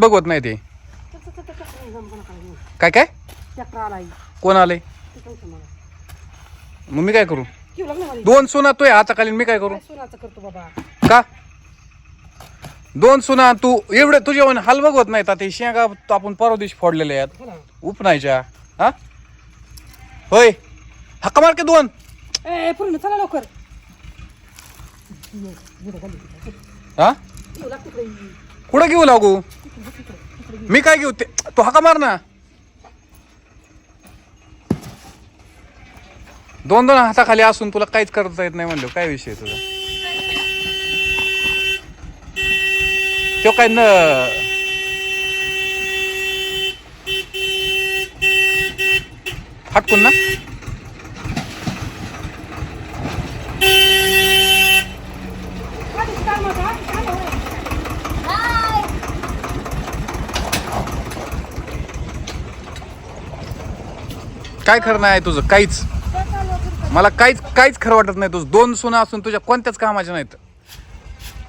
बघवत नाही ते. काय काय? कोण आले मग मी काय करू? दोन सुना तू हाताखाली मी काय करू? करतो बाबा का? दोन सुना तू एवढे तुझ्या हाल बघवत नाही आता शेंगा आपण परवा दिवशी फोडलेले आहेत. उपनायच्या हा? होय. हक्का मार के दोन. पूर्ण चला लवकर हा? कुठं घेऊ लागू? मी काय घेऊ? ते तू हाका मार ना. दोन दोन हाताखाली असून तुला काहीच करता येत नाही म्हणलं. काय विषय तुझा? तो काय न हटकून ना? काय खरं नाही तुझं? काहीच. मला काहीच काहीच खरं वाटत नाही तुझं. दोन सुना असून तुझ्या कोणत्याच कामाच्या नाहीत.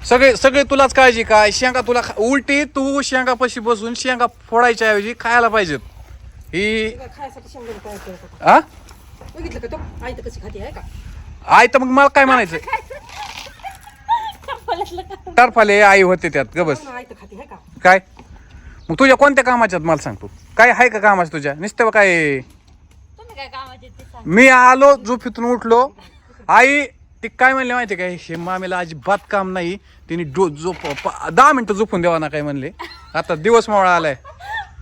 सगळे सगळे तुलाच काळजी काय? शेंगा तुला उलटी तू शेंगा पशी बसून शेंगा फोडायच्या ऐवजी खायला पाहिजेत. ही खायसाठी आई तर मग मला काय म्हणायचं? टरफाले आई होते त्यात ग बस. काय? मग तुझ्या कोणत्या कामाच्यात? मला सांग तू. काय आहे का कामाचं तुझ्या? नुसतं काय? काय कामाचे ते सांग. मी आलो झोपेतून उठलो. आई ती काय म्हणले माहिती काय हे मामीला अजिबात काम नाही. तिने डो झोप प- दहा मिनिटं झोपून द्यावा ना काय म्हणले. आता दिवस मावळा आलाय.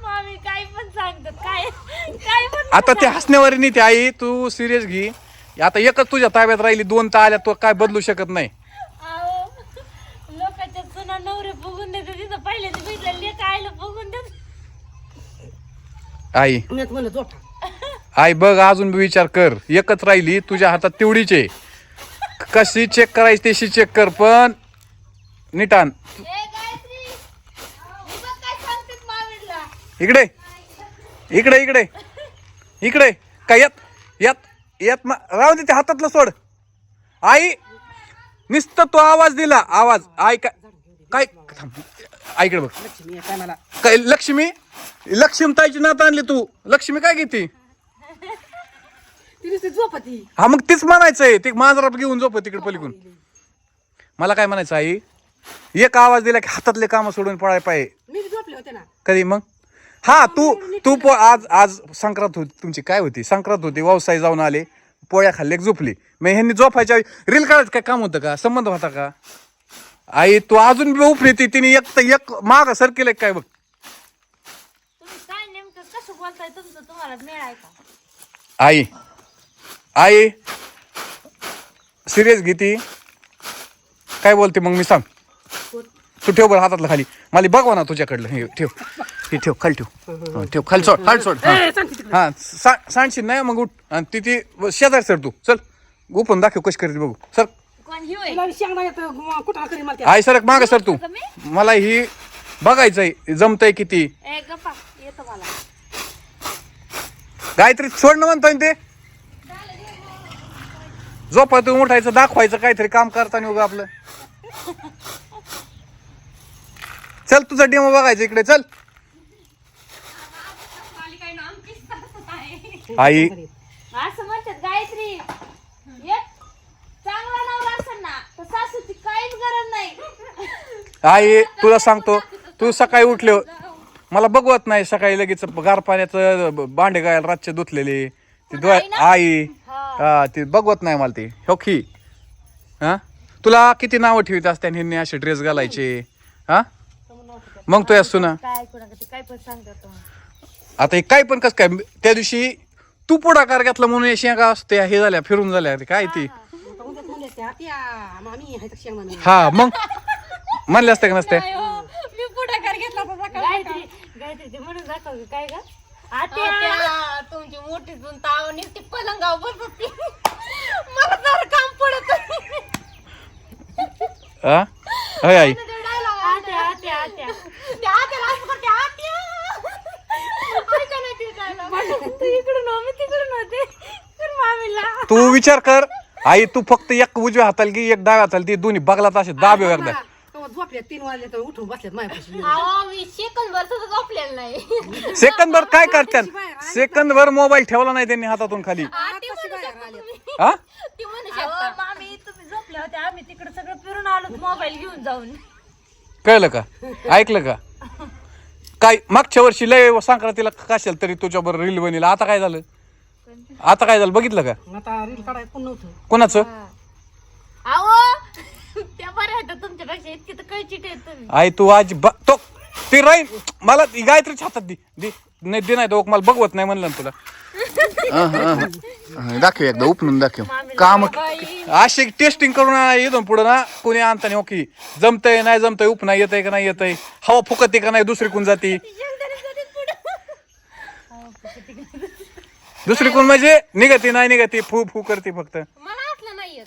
मामी काय पण सांगतात काय काय पण आता ते हसण्यावर नाही ते आई. तू सिरियस घे. आता एकच तुझ्या ताब्यात राहिली दोन तर आल्या तो काय बदलू शकत नाही. अहो, लोकांच्या सुना नवरे बघून देते तिथं पहिले ते बघितलं लेख आयला बघून देत. आई. मी आता म्हणलं जोठा आई बघ अजून विचार कर. एकच राहिली तुझ्या हातात तेवढीच आहे. कशी चेक करायची तशी चेक कर पण निटान. ए गायत्री. मी बघ काय सांगते मामीला? इकडे. इकडे इकडे. इकडे. काय येत येत येत मा- राहू दे ते हातातलं सोड. आई नुसतं तो आवाज दिला. आवाज. आई काय काय थांब. आईकडे बघ. काय मला काय लक्ष्मी? लक्ष्मी ताईची नात आणली तू. लक्ष्मी काय घेते? ती नुसती झोपती हा मग तीच म्हणायचंय. ते मांजरा घेऊन झोप तिकडे पलीकडून. मला काय म्हणायचं आई? एक आवाज दिला की हातातले काम सोडून पळाय पाहिजे मी बी झोपले होते ना. कधी मग? हा तू तू पो आज आज संक्रांत होती. तुमची काय होती? संक्रांत होती व्यवसाय जाऊन आले पोळ्या खाल्ले की झोपली. मग ह्यांनी झोपायच्या रील काढायचं काय काम होतं का? संबंध होता का? आई तू अजून बी उपली ती तिने एक तर एक माग सर केलं काय बघ? तुम्ही काय नेमकं कसं बोलताय? तुमचं तुम्हाला मिळाय का? आई आई सिरियस घेती? काय बोलते मग मी सांग. तू ठेव बरं हातातलं खाली. मला बघवा ना तुझ्याकडलं. हे ठेव. हे ठेव खाली ठेव. हं, ठेव खाली सोड खाली सोड. हा. हा सा- सांडशील नाही मग उठ. आणि ती ती शेजारी सर तू. चल. गुपन दाखव कशी करते बघू. सर. कोण ही होय? तिला शेंगदा येतं कुठं करी मला त्या? आई सरक माग सर तू. मला ही बघायचंय जमतंय किती. ए गप्पा. येतो मला. गायत्री सोड ना म्हणतोय ना ते. झोपातून उठायचं दाखवायचं काहीतरी काम करताना उगा आपलं. चल तुझा डेमो बघायचं इकडे चल. आई. असं म्हणतात गायत्री. एक चांगला नवरा असेल ना तर सासूची काहीच गरज नाही. आई तुला सांगतो तू सकाळी उठले मला बघवत नाही सकाळी लगेच गार पाण्याचं भांडे गायला रातचे धुतलेले. ती आई. हा. ती बघवत नाही मला ती. होखी हा? तुला किती नावं ठेवीत असते ह्यांनी असे ड्रेस घालायचे? हा? मग तो असतो ना काय काय पण सांगतात. आता. हे काय पण कस काय त्या दिवशी तू पुढाकार घेतला म्हणून हे शेंगा असते हे झाल्या फिरून झाल्या ते काय ती. हा मग? म्हणले असते का नसते? हो, मी पुढाकार घेतला होता सकाळी. गायत्री गायत्री ते म्हणून दाखव की काय ग? आत्या! तुमची मोठी ताव नुसती पलंगावर बसत. होती. मला जर काम पडत हा होय आई. आत्या आत्या आत्या. त्या आत्याला असं करते आत्या. ऐका ना ते dialogue. तू इकडून हो, मी तिकडून होते तर मामीला. तू विचार कर. आई तू फक्त एक उजव्या हाताला की एक डाव्या हाताला ती दोन्ही बगलात असे दाबे एकदा. झोपल्या तीन वाजले तर उठून बसल्यात माझ्यापाशी अहो मी सेकंद भर सुद्धा झोपलेलं नाही. सेकंदभर काय करतात सेकंदभर मोबाईल ठेवला नाही त्यांनी हातातून खाली. आताशी बाहेर आले. हा? ती म्हणू शकता. मामी तुम्ही झोपले होते आम्ही तिकडे सगळं फिरून आलो मोबाईल घेऊन जाऊन. कळलं का? ऐकलं का? काय मागच्या वर्षी लय संक्रांतीला कशाल तरी तुझ्या बरोबर रील बनीला. आता काय झालं? आता काय झालं? बघितलं का? आता रील काढायला कोण नव्हतं. कोणाचं? अहो आहेत तुमच्यापेक्षा इतकी तर कळचिट आहेत तुम्ही. आई तू आज तो ती राहील मला ती गायत्रीच्या हातात दे दे नाही दे नाही तो मला बघवत नाही म्हणलं ना तुला. दाखव एकदा उपणून दाखव. काम अशी टेस्टिंग करून आणा इथून पुढं ना कोणी आणताना ओके जमतंय नाही जमतंय उपना येतंय का नाही येतंय हवा फुकते का नाही दुसरी कोण जाती? दुसरी कोण म्हणजे निघती नाही निघती फू फू करते फक्त. मला असलं नाही येत.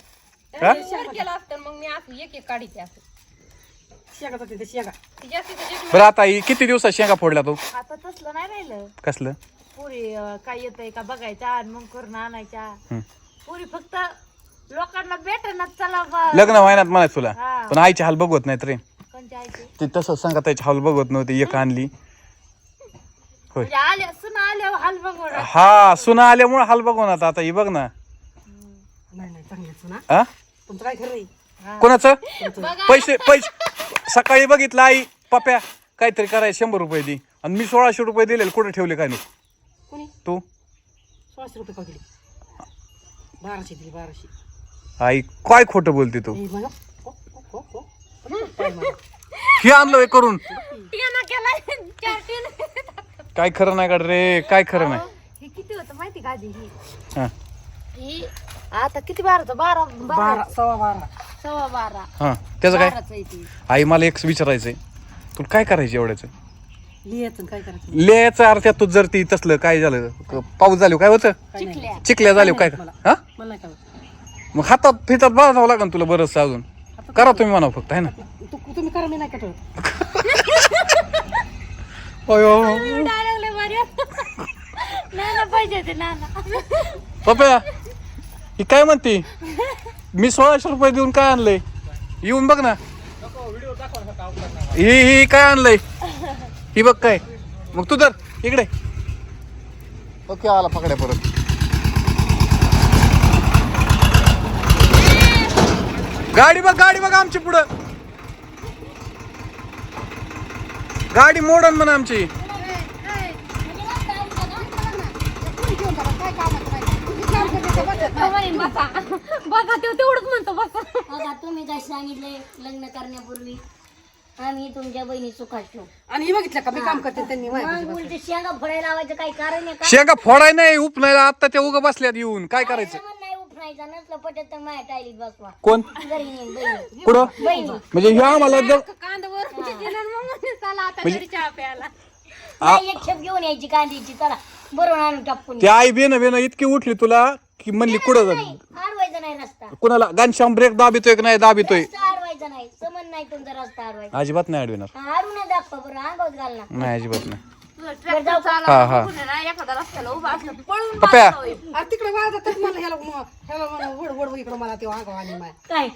हा? वर केलं असतं मग मी असं एक एक काढीते असं. शेगा जाते ते शेगा. ती जास्तीत जास्त बरं आता ही किती दिवसात शेंगा फोडला तू? आता तसलं नाही राहिलं. कसलं? पुरी काय येतंय का बघायच्या आणि मग करून आणायच्या. हं. पुरी फक्त लोकांना भेटणार चला बा. लग्न व्हायनात म्हणायचं तुला. हा. पण आईची हाल बघवत नाहीत रे. कोणच्या आईचे? ते तसं सांगा त्याची हाल बघवत नव्हती एक आणली. होय. म्हणजे आल्या सुना आल्या हाल बघून हा सुना आल्यामुळे हाल बघवणार आता ही बघ ना. नाही नाही चांगलेच ना तुमचं काय खरं आहे? कोणाचं? पैसे पैसे सकाळी बघितलं आई पप्या काहीतरी करायचं शंभर रुपये दी. आणि मी सोळाशे रुपये दिले कुठे ठेवले काय नाही कोणी? तू? सोळाशे रुपये का दिली बाराशे दिली बाराशे. आई काय खोटं बोलते तू? हे बघा. हो, हो, हो, हो. हे आणलं हे करून चार टीन काय खरं नाही काढ रे? काय खरं नाही? हे किती होतं माहिती का आधी? ही. हा ही आता किती बारा होतं बारा बारा. बारा सव्वा बारा. सव्वा बारा. हा त्याचं काय? बाराच ती. आई मला एक विचारायचंय. तुला काय करायचं एवढ्याचं? लिहायचं आणि काय करायचं? लिहायचं अर्थात जर ती तसलं काय झालं क- पाऊस झालो काय होतं? चिखल्या. चिखल्या झाले काय? हा? मला नाही कळत मग हातात फितात बांधावं लागेल तुला बरंच अजून. करा तुम्ही म्हणा फक्त आहे ना? तू तुम्ही करा मी नाही कटत अयो. डायलॉग लय भारी होता. नाना पाहिजे ते नाना. पप्या ही काय म्हणते? मी सोळाशे रुपये देऊन काय आणलंय येऊन बघ ना ही ही काय आणलंय ही बघ काय मग तू तर इकडे ओके आला पकड्या परत गाडी बघ गाडी बघ आमची पुढं गाडी मोडन म्हणा आमची बसा बसा ते तेवढंच म्हणतो बसा. बघा तुम्ही काय सांगितले लग्न करण्यापूर्वी? आम्ही तुमच्या बहिणी सुखात ठेवू. आणि हे बघितलं का? मी काम करते त्यांनी माझ्या मग उलटे शेंगा फोडायला लावायचं काही कारण आहे का? शेंगा फोडाय नाही उपनायला आता त्या उगं बसल्यात येऊन. काय करायचं? नाही नसलं पटत तर माझ्या टायलीत बसवा. कोण? घरी नेऊन बहिणी. कुठं? बहिणी. म्हणजे ह्या आम्हाला कांदावर चला आता म्हणजे- घरी चहा प्यायला. नाही एक खेप घेऊन यायची कांद्याची चला बरोबर आणून टाकून. ती आई बेन बेन इतकी उठली तुला की म्हणली कुठं जा- नाही अडवायचा नाही रस्ता. कुणाला? घनश्याम ब्रेक दाबितोय की नाही? दाबितोय. रस्ता अडवायचा नाही. समन नाही तुमचा रस्ता अडवायचा अजिबात नाही अडविणार हा, अडवून दाखवा बरं अंगावर घाल ना. नाही अजिबात नाही? हा हा. पप्या अरे तिकडे तर मला ह्याला ह्याला मला वड वड इकडं मला आणि माय. काय.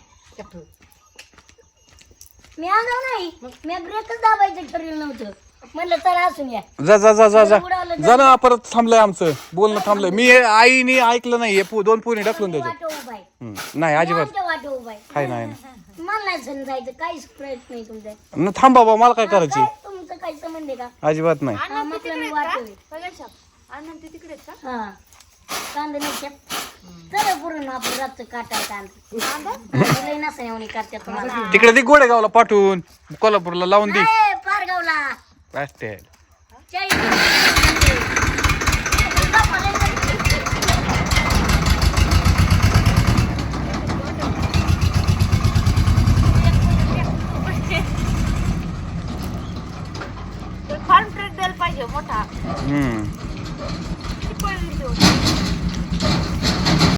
मी अंगाव नाही. मी ब्रेकच दाबायचं ठरवलं नव्हतं. म्हणलं चला असून या. जा जा जा जा जा. जा ना परत थांबलंय आमचं. बोलणं थांबलंय. मी हे आईने ऐकलं नाही हे पु- दोन पुरी ढकलून द्यायचं वाट उभा आहे. हम्म. नाही अजिबात. आमच्या वाट उभा आहे. काय नाही नाही. मला नाही समजायचं काहीच प्रयत्न नाही तुमचा. न थांब बाबा मला काय करायची? काय? तुमचं काही संबंध आहे का? अजिबात नाही. हा, म्हटलं मी वाट उभी. अण्णा ते तिकडेच का? हा. कांदा नाही शेत चला पुरण आपण रातचं काटा कांदा. लई नसण्यावणी करतात तुम्हाला. तिकडे ती गोडेगावला पाठवून. कोल्हापूरला लावून दे. ए, पारगावला. Vai, Télio.